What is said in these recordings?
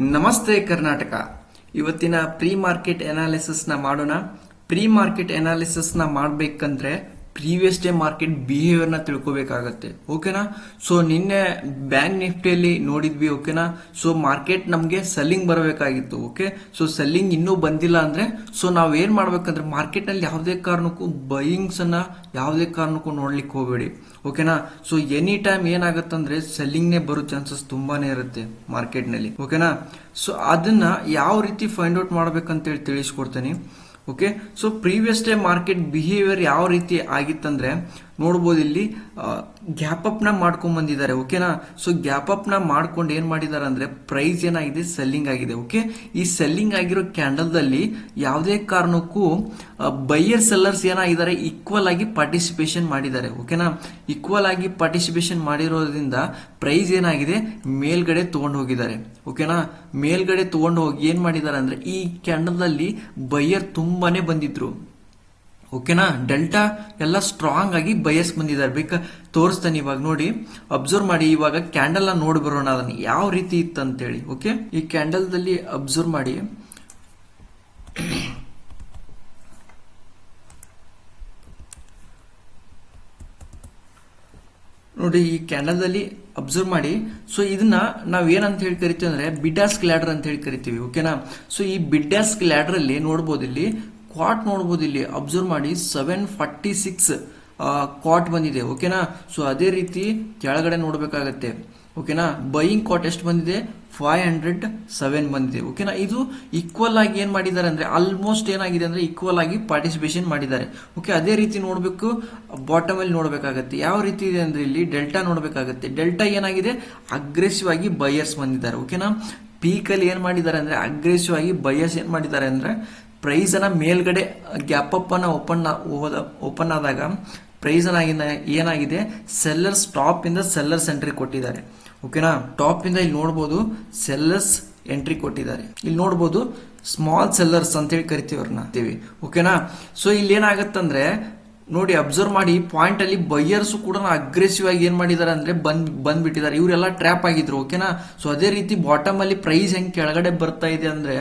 ನಮಸ್ತೆ ಕರ್ನಾಟಕ. ಇವತ್ತಿನ pre market ಅನಾಲಿಸಿಸ್ನ ಮಾಡೋಣ. ಪ್ರೀ ಮಾರ್ಕೆಟ್ ಅನಾಲಿಸಿಸ್ನ ಮಾಡ್ಬೇಕಂದ್ರೆ ಪ್ರೀವಿಯಸ್ ಡೇ ಮಾರ್ಕೆಟ್ ಬಿಹೇವಿಯರ್ನ ತಿಳ್ಕೊಬೇಕಾಗತ್ತೆ ಓಕೆನಾ ಸೊ ನಿನ್ನೆ ಬ್ಯಾಂಕ್ ನಿಫ್ಟಿಯಲ್ಲಿ ನೋಡಿದ್ವಿ ಓಕೆನಾ ಸೊ ಮಾರ್ಕೆಟ್ ನಮಗೆ ಸೆಲ್ಲಿಂಗ್ ಬರಬೇಕಾಗಿತ್ತು ಓಕೆ ಸೊ ಸೆಲ್ಲಿಂಗ್ ಇನ್ನೂ ಬಂದಿಲ್ಲ ಅಂದರೆ ಸೊ ನಾವು ಏನು ಮಾಡ್ಬೇಕಂದ್ರೆ ಮಾರ್ಕೆಟ್ನಲ್ಲಿ ಯಾವುದೇ ಕಾರಣಕ್ಕೂ ಬೈಯಿಂಗ್ಸ್ ಅನ್ನ ಯಾವುದೇ ಕಾರಣಕ್ಕೂ ನೋಡ್ಲಿಕ್ಕೆ ಹೋಗಬೇಡಿ ಓಕೆನಾ ಸೊ ಎನಿ ಟೈಮ್ ಏನಾಗತ್ತಂದ್ರೆ ಸೆಲ್ಲಿಂಗ್ ನೇ ಬರೋ ಚಾನ್ಸಸ್ ತುಂಬಾನೇ ಇರುತ್ತೆ ಮಾರ್ಕೆಟ್ನಲ್ಲಿ ಓಕೆನಾ ಸೊ ಅದನ್ನ ಯಾವ ರೀತಿ ಫೈಂಡ್ ಔಟ್ ಮಾಡ್ಬೇಕಂತೇಳಿ ತಿಳಿಸ್ಕೊಡ್ತೀನಿ. Okay so previous day market behaviour ಯಾವ ರೀತಿ ಆಗಿತ್ತಂದ್ರೆ, ನೋಡ್ಬೋದು ಇಲ್ಲಿ ಗ್ಯಾಪ್ ಅಪ್ನ ಮಾಡ್ಕೊಂಡ್ ಬಂದಿದ್ದಾರೆ ಓಕೆನಾ ಸೊ ಗ್ಯಾಪ್ ಅಪ್ನ ಮಾಡ್ಕೊಂಡು ಏನ್ ಮಾಡಿದ್ದಾರೆ ಅಂದ್ರೆ ಪ್ರೈಸ್ ಏನಾಗಿದೆ? ಸೆಲ್ಲಿಂಗ್ ಆಗಿದೆ ಓಕೆ ಈ ಸೆಲ್ಲಿಂಗ್ ಆಗಿರೋ ಕ್ಯಾಂಡಲ್ ದಲ್ಲಿ ಯಾವುದೇ ಕಾರಣಕ್ಕೂ ಬೈಯರ್ ಸೆಲ್ಲರ್ಸ್ ಏನಾಗಿದ್ದಾರೆ? ಈಕ್ವಲ್ ಆಗಿ ಪಾರ್ಟಿಸಿಪೇಷನ್ ಮಾಡಿದ್ದಾರೆ ಓಕೆನಾ ಈಕ್ವಲ್ ಆಗಿ ಪಾರ್ಟಿಸಿಪೇಷನ್ ಮಾಡಿರೋದ್ರಿಂದ ಪ್ರೈಸ್ ಏನಾಗಿದೆ? ಮೇಲ್ಗಡೆ ತಗೊಂಡು ಹೋಗಿದ್ದಾರೆ ಓಕೆನಾ ಮೇಲ್ಗಡೆ ತಗೊಂಡು ಹೋಗಿ ಏನ್ ಮಾಡಿದ್ದಾರೆ ಅಂದ್ರೆ, ಈ ಕ್ಯಾಂಡಲ್ ದಲ್ಲಿ ಬೈಯರ್ ತುಂಬಾನೇ ಬಂದಿದ್ರು. ಓಕೆನಾ ಡೆಲ್ಟಾ ಎಲ್ಲ ಸ್ಟ್ರಾಂಗ್ ಆಗಿ ಬಯಸ್ ಬಂದಿದ್ದಾರೆ. ಬೇಕಾ ತೋರಿಸ್ತಾನೆ ಇವಾಗ ನೋಡಿ. ಅಬ್ಸರ್ವ್ ಮಾಡಿ. ಇವಾಗ ಕ್ಯಾಂಡಲ್ ನೋಡಿ ಬರೋಣ. ಅದನ್ನ ಯಾವ ರೀತಿ ಇತ್ತಂತೇಳಿ. ಓಕೆ ಈ ಕ್ಯಾಂಡಲ್ ದಲ್ಲಿ ಅಬ್ಸರ್ವ್ ಮಾಡಿ. ನೋಡಿ, ಈ ಕ್ಯಾಂಡಲ್ ದಲ್ಲಿ ಅಬ್ಸರ್ವ್ ಮಾಡಿ. ಸೊ ಇದನ್ನ ನಾವು ಏನಂತ ಹೇಳಿ ಕರಿತೀವಿ ಅಂದ್ರೆ ಬಿಡ್ಯಾಸ್ಕ್ ಲ್ಯಾಡರ್ ಅಂತ ಹೇಳಿ ಕರಿತೀವಿ ಓಕೆನಾ ಸೊ ಈ ಬಿಡ್ಯಾಸ್ಕ್ ಲ್ಯಾಡರ್ ಅಲ್ಲಿ ನೋಡ್ಬೋದು ಇಲ್ಲಿ ಕ್ವಾಟ್ ನೋಡ್ಬೋದು ಇಲ್ಲಿ ಅಬ್ಸರ್ವ್ ಮಾಡಿ ಸೆವೆನ್ ಫಾರ್ಟಿ ಸಿಕ್ಸ್ ಕ್ವಾಟ್ ಬಂದಿದೆ ಓಕೆನಾ ಸೊ ಅದೇ ರೀತಿ ಕೆಳಗಡೆ ನೋಡ್ಬೇಕಾಗತ್ತೆ ಓಕೆನಾ ಬೈಯಿಂಗ್ ಕ್ವಾಟ್ ಎಷ್ಟು ಬಂದಿದೆ? ಫೈವ್ ಹಂಡ್ರೆಡ್ ಸೆವೆನ್ ಬಂದಿದೆ. ಓಕೆನಾ ಇದು ಈಕ್ವಲ್ ಆಗಿ ಏನು ಮಾಡಿದ್ದಾರೆ ಅಂದ್ರೆ ಆಲ್ಮೋಸ್ಟ್ ಏನಾಗಿದೆ ಅಂದ್ರೆ ಈಕ್ವಲ್ ಆಗಿ ಪಾರ್ಟಿಸಿಪೇಷನ್ ಮಾಡಿದ್ದಾರೆ. ಓಕೆ ಅದೇ ರೀತಿ ನೋಡಬೇಕು ಬಾಟಮ್ ಅಲ್ಲಿ ನೋಡ್ಬೇಕಾಗತ್ತೆ. ಯಾವ ರೀತಿ ಇದೆ ಅಂದ್ರೆ ಇಲ್ಲಿ ಡೆಲ್ಟಾ ನೋಡಬೇಕಾಗತ್ತೆ. ಡೆಲ್ಟಾ ಏನಾಗಿದೆ? ಅಗ್ರೆಸಿವ್ ಆಗಿ ಬೈಯರ್ಸ್ ಬಂದಿದ್ದಾರೆ. ಓಕೆನಾ ಪೀಕಲ್ಲಿ ಏನು ಮಾಡಿದ್ದಾರೆ ಅಂದ್ರೆ ಅಗ್ರೆಸಿವ್ ಆಗಿ ಬಯರ್ಸ್ ಏನು ಮಾಡಿದ್ದಾರೆ ಅಂದ್ರೆ ಪ್ರೈಸ್ ಅನ್ನ ಮೇಲ್ಗಡೆ ಗ್ಯಾಪ್ ಅನ್ನ ಓಪನ್ ಓಪನ್ ಆದಾಗ ಪ್ರೈಸ್ ಅನ್ನ ಏನಾಗಿದೆ? ಸೆಲ್ಲರ್ಸ್ ಸ್ಟಾಪ್ ಇಂದ ಸೆಂಟ್ರಿಗೆ ಕೊಟ್ಟಿದ್ದಾರೆ. ಓಕೆನಾ? ಟಾಪ್ ಇಂದ ಇಲ್ಲಿ ನೋಡಬಹುದು ಸೆಲ್ಲರ್ಸ್ ಎಂಟ್ರಿ ಕೊಟ್ಟಿದ್ದಾರೆ. ಇಲ್ಲಿ ನೋಡಬಹುದು ಸ್ಮಾಲ್ ಸೆಲ್ಲರ್ಸ್ ಅಂತ ಹೇಳಿ ಕರಿತೀವಿ ಅವ್ರನ್ನ ಓಕೆನಾ? ಸೊ ಇಲ್ಲಿ ಏನಾಗತ್ತಂದ್ರೆ, ನೋಡಿ ಅಬ್ಸರ್ವ್ ಮಾಡಿ ಪಾಯಿಂಟ್ ಅಲ್ಲಿ ಬೈಯರ್ಸ್ ಕೂಡ ಅಗ್ರೆಸಿವ್ ಆಗಿ ಏನ್ ಮಾಡಿದ್ದಾರೆ ಅಂದ್ರೆ ಬಂದ್, ಬಂದ್ಬಿಟ್ಟಿದ್ದಾರೆ. ಇವರೆಲ್ಲ ಟ್ರ್ಯಾಪ್ ಆಗಿದ್ರು, ಓಕೆನಾ? ಸೊ ಅದೇ ರೀತಿ ಬಾಟಮ್ ಅಲ್ಲಿ ಪ್ರೈಸ್ ಹೆಂಗ್ ಕೆಳಗಡೆ ಬರ್ತಾ ಇದೆ ಅಂದ್ರೆ,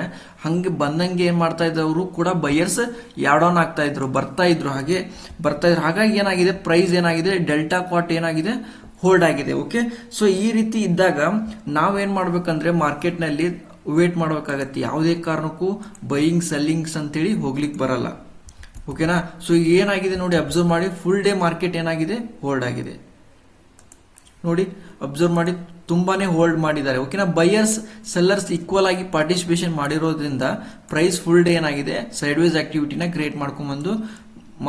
ಹಂಗೆ ಬಂದಂಗೆ ಏನ್ ಮಾಡ್ತಾ ಇದ್ದವರು ಕೂಡ ಬೈಯರ್ಸ್ ಯಾಡೌನ್ ಆಗ್ತಾ ಇದ್ರು, ಬರ್ತಾ ಇದ್ರು ಹಾಗೆ, ಬರ್ತಾ ಇದ್ರು. ಹಾಗಾಗಿ ಏನಾಗಿದೆ? ಪ್ರೈಸ್ ಏನಾಗಿದೆ? ಡೆಲ್ಟಾ ಕಾಟ್ ಏನಾಗಿದೆ? ಹೋಲ್ಡ್ ಆಗಿದೆ ಓಕೆ ಸೊ ಈ ರೀತಿ ಇದ್ದಾಗ ನಾವೇನು ಮಾಡ್ಬೇಕಂದ್ರೆ ಮಾರ್ಕೆಟ್ನಲ್ಲಿ ವೇಟ್ ಮಾಡಬೇಕಾಗತ್ತೆ. ಯಾವುದೇ ಕಾರಣಕ್ಕೂ ಬೈಯಿಂಗ್ ಸೆಲ್ಲಿಂಗ್ಸ್ ಅಂತೇಳಿ ಹೋಗ್ಲಿಕ್ಕೆ ಬರಲ್ಲ ಓಕೆನಾ ಸೊ ಏನಾಗಿದೆ ನೋಡಿ ಅಬ್ಸರ್ವ್ ಮಾಡಿ ಫುಲ್ ಡೇ ಮಾರ್ಕೆಟ್ ಏನಾಗಿದೆ? ಹೋಲ್ಡ್ ಆಗಿದೆ. ನೋಡಿ ಅಬ್ಸರ್ವ್ ಮಾಡಿ, ತುಂಬಾನೇ ಹೋಲ್ಡ್ ಮಾಡಿದ್ದಾರೆ ಓಕೆನಾ ಬೈಯರ್ಸ್ ಸೆಲ್ಲರ್ಸ್ ಈಕ್ವಲ್ ಆಗಿ ಪಾರ್ಟಿಸಿಪೇಷನ್ ಮಾಡಿರೋದ್ರಿಂದ ಪ್ರೈಸ್ ಫುಲ್ ಡೇ ಏನಾಗಿದೆ? ಸೈಡ್ ವೈಸ್ ಆಕ್ಟಿವಿಟಿನ ಕ್ರಿಯೇಟ್ ಮಾಡ್ಕೊಂಡ್ಬಂದು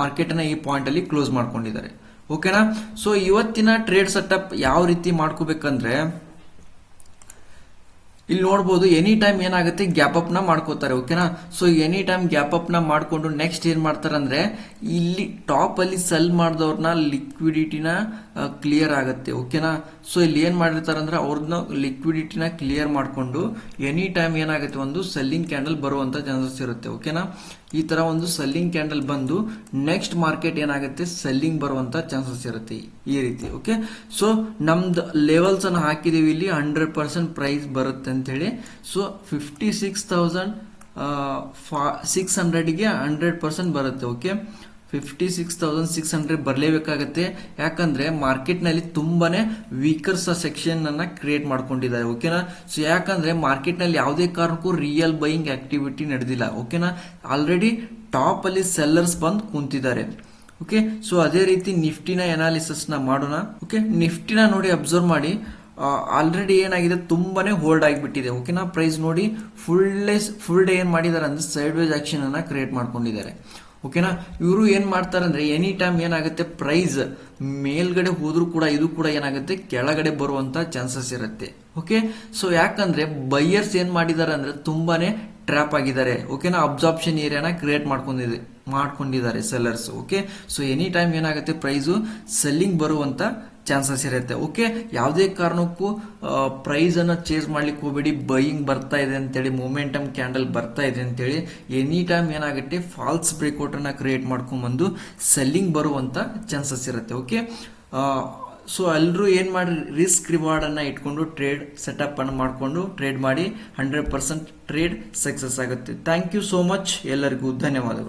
ಮಾರ್ಕೆಟ್ನ ಈ ಪಾಯಿಂಟ್ ಅಲ್ಲಿ ಕ್ಲೋಸ್ ಮಾಡ್ಕೊಂಡಿದ್ದಾರೆ. ಓಕೆನಾ ಸೊ ಇವತ್ತಿನ ಟ್ರೇಡ್ ಸೆಟಪ್ ಯಾವ ರೀತಿ ಮಾಡ್ಕೋಬೇಕಂದ್ರೆ ಇಲ್ಲಿ ನೋಡಬಹುದು ಎನಿ ಟೈಮ್ ಏನಾಗುತ್ತೆ ಗ್ಯಾಪ್ ಅಪ್ನ ಮಾಡ್ಕೋತಾರೆ ಓಕೆನಾ ಸೊ ಎನಿ ಟೈಮ್ ಗ್ಯಾಪ್ ಅಪ್ನ ಮಾಡ್ಕೊಂಡು ನೆಕ್ಸ್ಟ್ ಏನು ಮಾಡ್ತಾರೆ ಅಂದ್ರೆ, ಇಲ್ಲಿ ಟಾಪ್ ಅಲ್ಲಿ ಸೆಲ್ ಮಾಡಿದವ್ರನ್ನ ಲಿಕ್ವಿಡಿಟಿನ ಕ್ಲಿಯರ್ ಆಗುತ್ತೆ ಓಕೆನಾ ಸೊ ಇಲ್ಲಿ ಏನು ಮಾಡಿರ್ತಾರೆ ಅಂದ್ರೆ ಅವ್ರನ್ನ ಲಿಕ್ವಿಡಿಟಿನ ಕ್ಲಿಯರ್ ಮಾಡಿಕೊಂಡು ಎನಿ ಟೈಮ್ ಏನಾಗುತ್ತೆ ಒಂದು ಸೆಲ್ಲಿಂಗ್ ಕ್ಯಾಂಡಲ್ ಬರುವಂತ ಚಾನ್ಸಸ್ ಇರುತ್ತೆ ಓಕೆನಾ ಈ ತರ ಒಂದು ಸೆಲ್ಲಿಂಗ್ ಕ್ಯಾಂಡಲ್ ಬಂದು ನೆಕ್ಸ್ಟ್ ಮಾರ್ಕೆಟ್ ಏನಾಗುತ್ತೆ ಸೆಲ್ಲಿಂಗ್ ಬರುವಂತ ಚಾನ್ಸಸ್ ಇರುತ್ತೆ, ಈ ರೀತಿ ಓಕೆ ಸೊ ನಮ್ದು ಲೆವೆಲ್ಸ್ ಅನ್ನು ಹಾಕಿದೀವಿ ಇಲ್ಲಿ ಹಂಡ್ರೆಡ್ ಪರ್ಸೆಂಟ್ ಪ್ರೈಸ್ ಬರುತ್ತೆ ಅಂತ ಹೇಳಿ so fifty six thousand six ಹಂಡ್ರೆಡ್ಗೆ hundred percent ಬರುತ್ತೆ okay fifty six thousand six hundred ಬರಲೇಬೇಕಾಗತ್ತೆ. ಯಾಕಂದ್ರೆ ಮಾರ್ಕೆಟ್ನಲ್ಲಿ ತುಂಬಾನೇ ವೀಕರ್ಸ್ ಸೆಕ್ಷನ್ ಅನ್ನ ಕ್ರಿಯೇಟ್ ಮಾಡ್ಕೊಂಡಿದ್ದಾರೆ ಓಕೆನಾ ಸೊ ಯಾಕಂದ್ರೆ ಮಾರ್ಕೆಟ್ನಲ್ಲಿ ಯಾವುದೇ ಕಾರಣಕ್ಕೂ ರಿಯಲ್ ಬೈಯಿಂಗ್ ಆಕ್ಟಿವಿಟಿ ನಡೆದಿಲ್ಲ ಓಕೆನಾ ಆಲ್ರೆಡಿ ಟಾಪ್ ಅಲ್ಲಿ ಸೆಲ್ಲರ್ಸ್ ಬಂದು ಕುಂತಿದ್ದಾರೆ ಓಕೆ ಸೊ ಅದೇ ರೀತಿ ನಿಫ್ಟಿನ ಅನಾಲಿಸಿಸ್ನ ಮಾಡೋಣ ಓಕೆ ನಿಫ್ಟಿನ ನೋಡಿ ಅಬ್ಸರ್ವ್ ಮಾಡಿ. ಆಲ್ರೆಡಿ ಏನಾಗಿದೆ? ತುಂಬಾನೇ ಹೋಲ್ಡ್ ಆಗಿಬಿಟ್ಟಿದೆ. ಓಕೆನಾ ಪ್ರೈಸ್ ನೋಡಿ ಫುಲ್ ಫುಲ್ ಡೇ ಏನು ಮಾಡಿದ್ದಾರೆ ಅಂದ್ರೆ ಸೈಡ್ ವೇಜ್ ಅನ್ನ ಕ್ರಿಯೇಟ್ ಮಾಡ್ಕೊಂಡಿದ್ದಾರೆ. ಓಕೆನಾ ಇವರು ಏನು ಮಾಡ್ತಾರೆ ಅಂದ್ರೆ ಎನಿ ಟೈಮ್ ಏನಾಗುತ್ತೆ ಪ್ರೈಸ್ ಮೇಲ್ಗಡೆ ಹೋದರೂ ಕೂಡ, ಇದು ಕೂಡ ಏನಾಗುತ್ತೆ, ಕೆಳಗಡೆ ಬರುವಂಥ ಚಾನ್ಸಸ್ ಇರುತ್ತೆ. ಓಕೆ ಸೊ ಯಾಕಂದ್ರೆ ಬೈಯರ್ಸ್ ಏನು ಮಾಡಿದ್ದಾರೆ ಅಂದ್ರೆ, ತುಂಬಾನೇ ಟ್ರ್ಯಾಪ್ ಆಗಿದ್ದಾರೆ. ಓಕೆನಾ ಅಬ್ಸಾರ್ಪ್ಷನ್ ಏರಿಯಾನ ಕ್ರಿಯೇಟ್ ಮಾಡ್ಕೊಂಡಿದೆ, ಮಾಡ್ಕೊಂಡಿದ್ದಾರೆ sellers okay so any time ಏನಾಗುತ್ತೆ ಪ್ರೈಸು ಸೆಲ್ಲಿಂಗ್ ಬರುವಂತ ಚಾನ್ಸಸ್ ಇರುತ್ತೆ. ಓಕೆ, ಯಾವುದೇ ಕಾರಣಕ್ಕೂ ಪ್ರೈಸ್ ಅನ್ನ ಚೇಂಜ್ ಮಾಡ್ಲಿಕ್ಕೆ ಹೋಗ್ಬೇಡಿ. ಬೈಯಿಂಗ್ ಬರ್ತಾ ಇದೆ ಅಂತೇಳಿ ಮೊಮೆಂಟಮ್ ಕ್ಯಾಂಡಲ್ ಬರ್ತಾ ಇದೆ ಅಂತೇಳಿ ಎನಿ ಟೈಮ್ ಏನಾಗುತ್ತೆ ಫಾಲ್ಸ್ ಬ್ರೇಕ್ಔಟ್ ಅನ್ನ ಕ್ರಿಯೇಟ್ ಮಾಡ್ಕೊಂಡ್ಬಂದು ಸೆಲ್ಲಿಂಗ್ ಬರುವಂತ ಚಾನ್ಸಸ್ ಇರುತ್ತೆ. ಓಕೆ ಸೊ ಎಲ್ಲರೂ ಏನು ಮಾಡಿ ರಿಸ್ಕ್ ರಿವಾರ್ಡ್ ಅನ್ನ ಇಟ್ಕೊಂಡು ಟ್ರೇಡ್ ಸೆಟಪ್ ಅನ್ನು ಮಾಡಿಕೊಂಡು ಟ್ರೇಡ್ ಮಾಡಿ ಹಂಡ್ರೆಡ್ ಪರ್ಸೆಂಟ್ ಟ್ರೇಡ್ ಸಕ್ಸಸ್ ಆಗುತ್ತೆ. ಥ್ಯಾಂಕ್ ಯು ಸೋ ಮಚ್ ಎಲ್ಲರಿಗೂ ಧನ್ಯವಾದಗಳು.